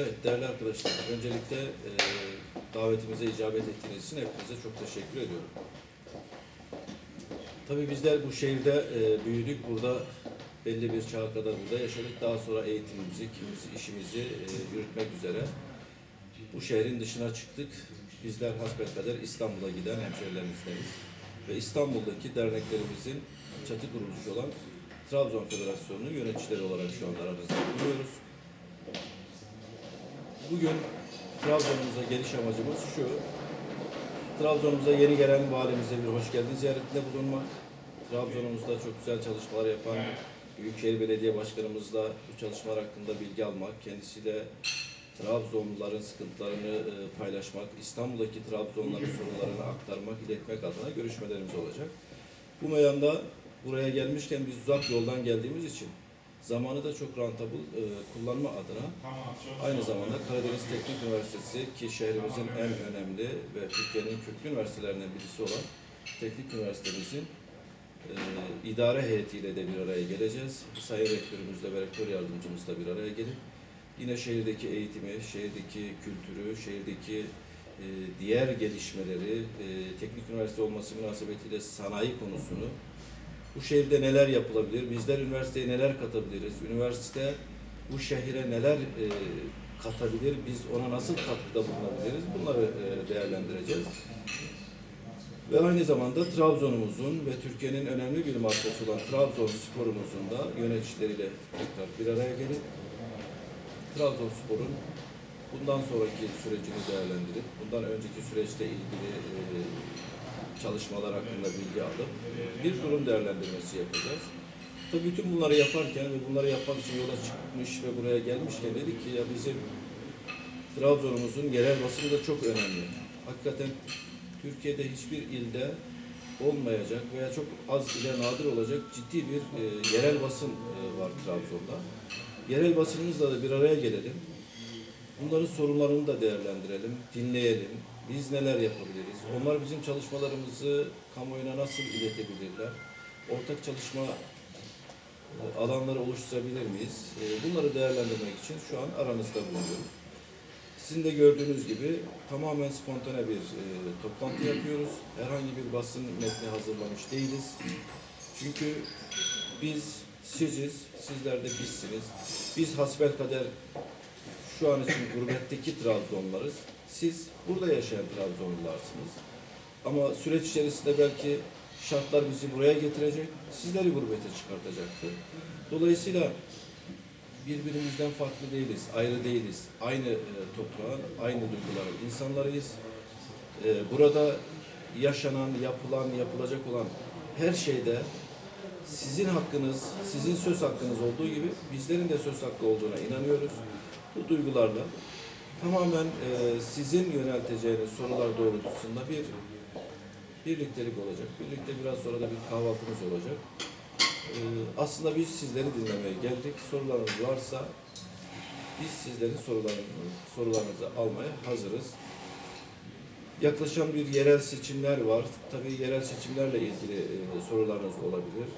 Evet değerli arkadaşlar, öncelikle e, davetimize icabet ettiğiniz için hepinize çok teşekkür ediyorum. Tabii bizler bu şehirde e, büyüdük, burada belli bir çağa kadar burada yaşadık. Daha sonra eğitimimizi, kimisi işimizi e, yürütmek üzere bu şehrin dışına çıktık. Bizler hasbelkader İstanbul'a giden hemşehrilerimizdeniz. Ve İstanbul'daki derneklerimizin çatı kuruluşu olan Trabzon Federasyonu'nun yöneticileri olarak şu anda aranızda bulunuyoruz. Bugün Trabzon'umuza geliş amacımız şu. Trabzon'umuza yeni gelen valimize bir hoş geldin ziyaretinde bulunmak. Trabzon'umuzda çok güzel çalışmalar yapan Büyükşehir Belediye Başkanımızla bu çalışmalar hakkında bilgi almak, kendisiyle Trabzonluların sıkıntılarını e, paylaşmak, İstanbul'daki Trabzonluların sorunlarını aktarmak, iletmek adına görüşmelerimiz olacak. Bu meyanda buraya gelmişken biz uzak yoldan geldiğimiz için zamanı da çok rentable e, kullanma adına Aynı zamanda Karadeniz Teknik Üniversitesi ki şehrimizin en önemli ve Türkiye'nin köklü üniversitelerinden birisi olan Teknik Üniversitemizin e, idare heyetiyle de bir araya geleceğiz. Sayın Rektörümüzle ve Rektör Yardımcımızla bir araya gelip yine şehirdeki eğitimi, şehirdeki kültürü, şehirdeki e, diğer gelişmeleri, e, teknik üniversite olması münasebetiyle sanayi konusunu, bu şehirde neler yapılabilir, bizler üniversiteye neler katabiliriz, üniversite bu şehire neler e, katabilir, biz ona nasıl katkıda bulunabiliriz bunları e, değerlendireceğiz. Ve aynı zamanda Trabzon'umuzun ve Türkiye'nin önemli bir markası olan Trabzonspor'umuzun da yöneticileriyle tekrar bir araya gelip Trabzonspor'un bundan sonraki sürecini değerlendirip bundan önceki süreçte ilgili e, çalışmalar hakkında bilgi alıp bir durum değerlendirmesi yapacağız. Tabii bütün bunları yaparken ve bunları yapmak için yola çıkmış ve buraya gelmişken dedik ki ya bizim Trabzon'umuzun yerel basını da çok önemli. Hakikaten Türkiye'de hiçbir ilde olmayacak veya çok az ile nadir olacak ciddi bir e, yerel basın e, var Trabzon'da. Yerel basınımızla da bir araya gelelim. Bunların sorunlarını da değerlendirelim, dinleyelim. Biz neler yapabiliriz? Onlar bizim çalışmalarımızı kamuoyuna nasıl iletebilirler? Ortak çalışma alanları oluşturabilir miyiz? E, Bunları değerlendirmek için şu an aranızda bulunuyoruz. Sizin de gördüğünüz gibi tamamen spontane bir e, toplantı yapıyoruz. Herhangi bir basın metni hazırlamış değiliz. Çünkü biz siziz, sizler de bizsiniz. Biz hasbelkader şu an için gurbetteki Trabzonlarız. Siz burada yaşayan Trabzonlularsınız. Ama süreç içerisinde belki şartlar bizi buraya getirecek, sizleri gurbete çıkartacaktır. Dolayısıyla birbirimizden farklı değiliz, ayrı değiliz. Aynı e, toprağın, aynı duyguların insanlarıyız. E, burada yaşanan, yapılan, yapılacak olan her şeyde sizin hakkınız, sizin söz hakkınız olduğu gibi bizlerin de söz hakkı olduğuna inanıyoruz. Bu duygularla tamamen e, sizin yönelteceğiniz sorular doğrultusunda bir birliktelik olacak. Birlikte biraz sonra da bir kahvaltımız olacak. E, aslında biz sizleri dinlemeye geldik. Sorularınız varsa biz sizlerin sorularınızı, sorularınızı almaya hazırız. Yaklaşan bir yerel seçimler var. Tabii yerel seçimlerle ilgili e, sorularınız olabilir.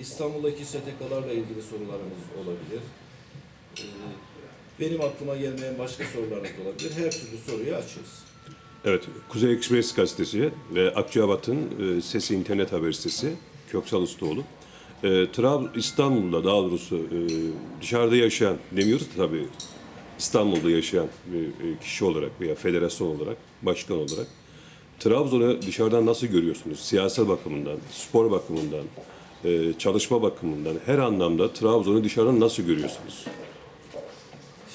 İstanbul'daki STK'larla ilgili sorularınız olabilir. E, benim aklıma gelmeyen başka sorularınız olabilir. Her türlü soruyu açığız. Evet, Kuzey Ekspres gazetesi ve Akçabat'ın e, Sesi internet haber sitesi Köksal Ustaoğlu. E, Trab İstanbul'da daha doğrusu e, dışarıda yaşayan demiyoruz tabii İstanbul'da yaşayan bir e, kişi olarak veya federasyon olarak, başkan olarak Trabzon'u dışarıdan nasıl görüyorsunuz? Siyasal bakımından, spor bakımından, e, çalışma bakımından her anlamda Trabzon'u dışarıdan nasıl görüyorsunuz?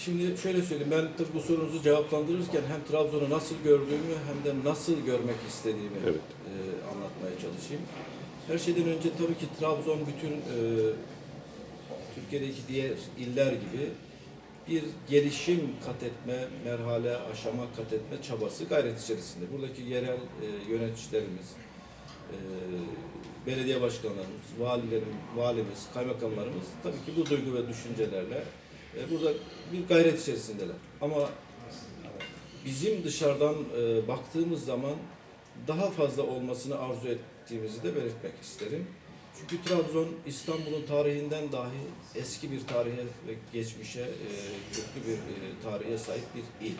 Şimdi şöyle söyleyeyim, ben bu sorunuzu cevaplandırırken hem Trabzon'u nasıl gördüğümü hem de nasıl görmek istediğimi Evet. e, anlatmaya çalışayım. Her şeyden önce tabii ki Trabzon bütün e, Türkiye'deki diğer iller gibi bir gelişim kat etme, merhale, aşama kat etme çabası gayret içerisinde. Buradaki yerel e, yöneticilerimiz, e, belediye başkanlarımız, valilerim, valimiz, kaymakamlarımız tabii ki bu duygu ve düşüncelerle e, burada bir gayret içerisindeler. Ama bizim dışarıdan e, baktığımız zaman daha fazla olmasını arzu ettiğimizi de belirtmek isterim. Çünkü Trabzon İstanbul'un tarihinden dahi eski bir tarihe ve geçmişe, e, köklü bir e, tarihe sahip bir il.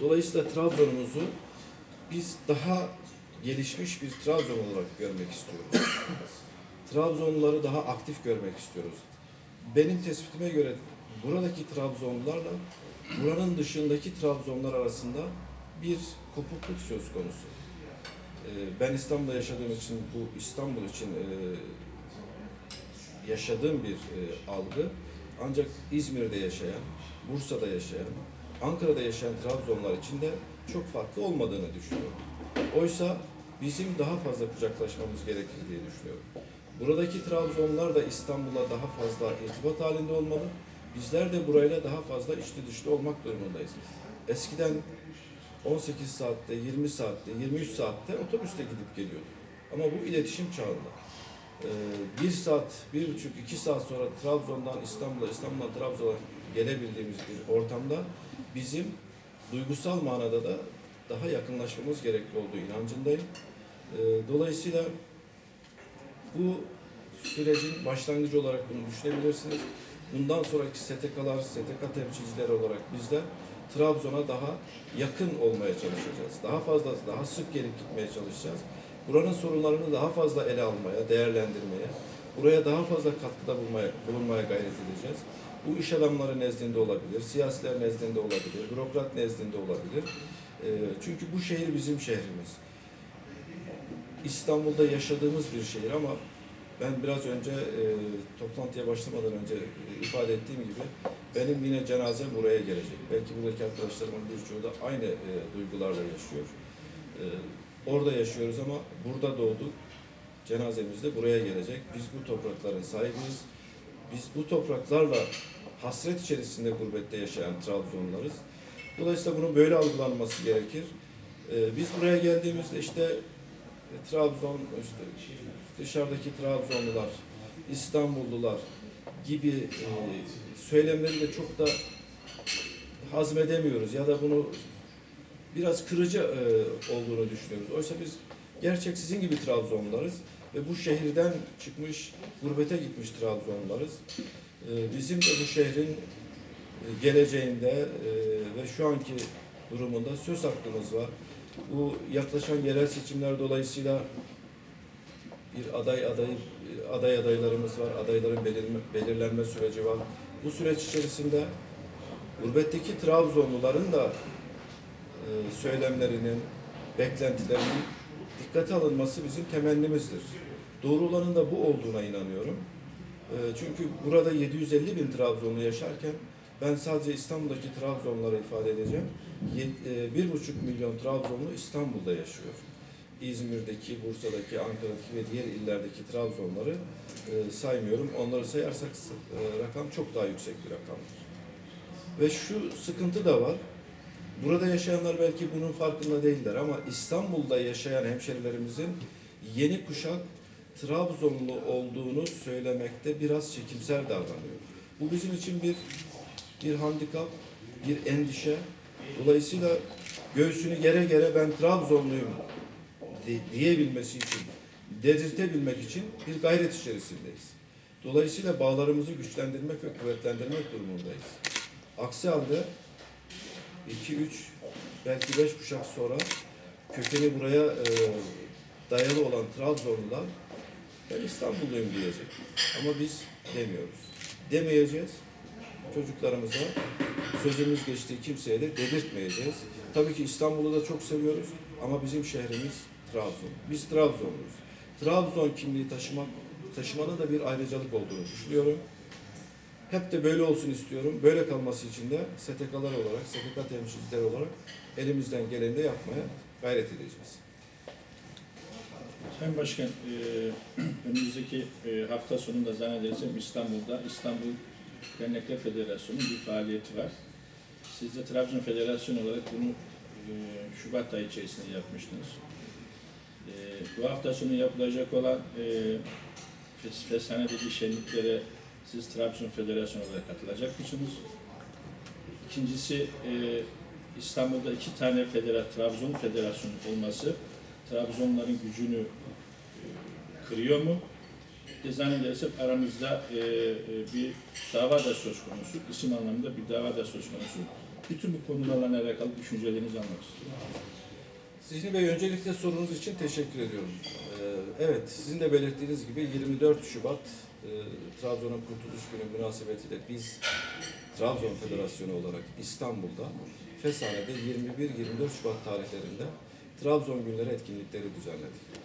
Dolayısıyla Trabzon'umuzu biz daha gelişmiş bir Trabzon olarak görmek istiyoruz. Trabzonluları daha aktif görmek istiyoruz. Benim tespitime göre buradaki Trabzonlularla buranın dışındaki Trabzonlar arasında bir kopukluk söz konusu. Ee, Ben İstanbul'da yaşadığım için bu İstanbul için e, yaşadığım bir e, algı. Ancak İzmir'de yaşayan, Bursa'da yaşayan, Ankara'da yaşayan Trabzonlar için de çok farklı olmadığını düşünüyorum. Oysa bizim daha fazla kucaklaşmamız gerekir diye düşünüyorum. Buradaki Trabzonlar da İstanbul'a daha fazla irtibat halinde olmalı. Bizler de burayla daha fazla içli dışlı olmak durumundayız. Eskiden 18 saatte, 20 saatte, 23 saatte otobüste gidip geliyorduk. Ama bu iletişim çağında. Ee, bir saat, bir buçuk, iki saat sonra Trabzon'dan İstanbul'a, İstanbul'dan Trabzon'a gelebildiğimiz bir ortamda bizim duygusal manada da daha yakınlaşmamız gerekli olduğu inancındayım. Ee, dolayısıyla bu sürecin başlangıcı olarak bunu düşünebilirsiniz. Bundan sonraki STK'lar, STK temsilcileri olarak bizler Trabzon'a daha yakın olmaya çalışacağız. Daha fazla, daha sık gelip gitmeye çalışacağız. Buranın sorunlarını daha fazla ele almaya, değerlendirmeye, buraya daha fazla katkıda bulmaya, bulunmaya gayret edeceğiz. Bu iş adamları nezdinde olabilir, siyasiler nezdinde olabilir, bürokrat nezdinde olabilir. Ee, çünkü bu şehir bizim şehrimiz. İstanbul'da yaşadığımız bir şehir ama ben biraz önce e, toplantıya başlamadan önce e, ifade ettiğim gibi benim yine cenazem buraya gelecek. Belki buradaki arkadaşlarımın birçoğu da aynı e, duygularla yaşıyor. E, orada yaşıyoruz ama burada doğduk. Cenazemiz de buraya gelecek. Biz bu toprakların sahibiyiz. Biz bu topraklarla hasret içerisinde gurbette yaşayan Trabzonlularız. Dolayısıyla bunun böyle algılanması gerekir. E, biz buraya geldiğimizde işte e, Trabzon, işte dışarıdaki Trabzonlular, İstanbullular gibi e, söylemleri de çok da hazmedemiyoruz ya da bunu biraz kırıcı e, olduğunu düşünüyoruz. Oysa biz gerçek sizin gibi Trabzonlularız ve bu şehirden çıkmış, gurbete gitmiş Trabzonlularız. E, bizim de bu şehrin e, geleceğinde e, ve şu anki durumunda söz hakkımız var. Bu yaklaşan yerel seçimler dolayısıyla bir aday aday aday adaylarımız var. Adayların belirme, belirlenme süreci var. Bu süreç içerisinde gurbetteki Trabzonluların da e, söylemlerinin, beklentilerinin dikkate alınması bizim temennimizdir. Doğru olanın da bu olduğuna inanıyorum. E, çünkü burada 750 bin Trabzonlu yaşarken ben sadece İstanbul'daki Trabzonları ifade edeceğim. Ye- e, Bir buçuk milyon Trabzonlu İstanbul'da yaşıyor. İzmir'deki, Bursa'daki, Ankara'daki ve diğer illerdeki Trabzonları e, saymıyorum. Onları sayarsak e, rakam çok daha yüksek bir rakamdır. Ve şu sıkıntı da var. Burada yaşayanlar belki bunun farkında değiller ama İstanbul'da yaşayan hemşerilerimizin yeni kuşak Trabzonlu olduğunu söylemekte biraz çekimser davranıyor. Bu bizim için bir bir handikap, bir endişe. Dolayısıyla göğsünü gere gere ben Trabzonluyum diyebilmesi için, dedirtebilmek için bir gayret içerisindeyiz. Dolayısıyla bağlarımızı güçlendirmek ve kuvvetlendirmek durumundayız. Aksi halde 2, 3, belki 5 kuşak sonra kökeni buraya e, dayalı olan Trabzonlular ben İstanbulluyum diyecek. Ama biz demiyoruz. Demeyeceğiz. Çocuklarımıza sözümüz geçtiği kimseye de dedirtmeyeceğiz. Tabii ki İstanbul'u da çok seviyoruz ama bizim şehrimiz Trabzon. Biz Trabzonluyuz. Trabzon kimliği taşımak, taşımanın da bir ayrıcalık olduğunu düşünüyorum. Hep de böyle olsun istiyorum. Böyle kalması için de STK'lar olarak, STK temsilcileri olarak elimizden geleni de yapmaya gayret edeceğiz. Sayın Başkan, e, önümüzdeki e, hafta sonunda zannedersem İstanbul'da İstanbul Dernekler Federasyonu'nun bir faaliyeti var. Siz de Trabzon Federasyonu olarak bunu e, Şubat ayı içerisinde yapmıştınız. E, bu hafta sonu yapılacak olan e, Fes- Feshane'deki şenliklere siz Trabzon Federasyonu olarak katılacak mısınız? İkincisi e, İstanbul'da iki tane federa, Trabzon Federasyonu olması Trabzonların gücünü e, kırıyor mu? De zannedersem aramızda e, e, bir dava da söz konusu. İsim anlamında bir dava da söz konusu. Bütün bu konularla alakalı düşüncelerinizi almak. Zihni Bey öncelikle sorunuz için teşekkür ediyorum. Ee, evet, sizin de belirttiğiniz gibi 24 Şubat e, Trabzon'un Kurtuluş Günü münasebetiyle biz Trabzon Federasyonu olarak İstanbul'da Fesane'de 21-24 Şubat tarihlerinde Trabzon Günleri etkinlikleri düzenledik.